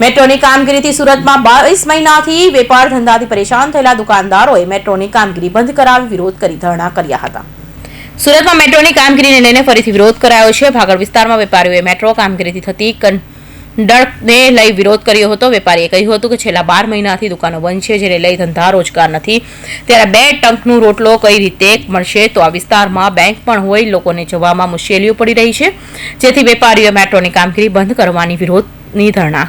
મેટ્રોની કામગીરીથી સુરતમાં બાવીસ મહિનાથી વેપાર ધંધાથી પરેશાન થયેલા દુકાનદારોએ મેટ્રોની કામગીરી બંધ કરાવી વિરોધ કરી ધરણા કર્યા હતા. સુરતમાં મેટ્રોની કામગીરીને લઈને ફરીથી વિરોધ કરાયો છે. ભાગળ વિસ્તારમાં વેપારીઓએ મેટ્રો કામગીરીથી થતી કંડકને લઈ વિરોધ કર્યો હતો. વેપારીએ કહ્યું હતું કે છેલ્લા બાર મહિનાથી દુકાનો બંધ છે, જેને લઈ ધંધા રોજગાર નથી. ત્યારે બે ટંકનું રોટલો કઈ રીતે મળશે? તો આ વિસ્તારમાં બેંક પણ હોય, લોકોને જવામાં મુશ્કેલીઓ પડી રહી છે. જેથી વેપારીઓએ મેટ્રોની કામગીરી બંધ કરવાની વિરોધની ધરણા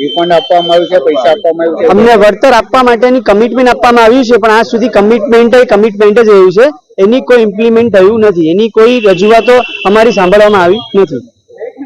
રિફંડ આપવામાં આવ્યું છે, પૈસા આપવામાં આવ્યું છે? અમને વળતર આપવા માટેની કમિટમેન્ટ આપવામાં આવ્યું છે, પણ આજ સુધી કમિટમેન્ટ એ કમિટમેન્ટ જ રહ્યું છે. એની કોઈ ઇમ્પ્લિમેન્ટ થયું નથી. એની કોઈ રજૂઆતો અમારી સાંભળવામાં આવી નથી.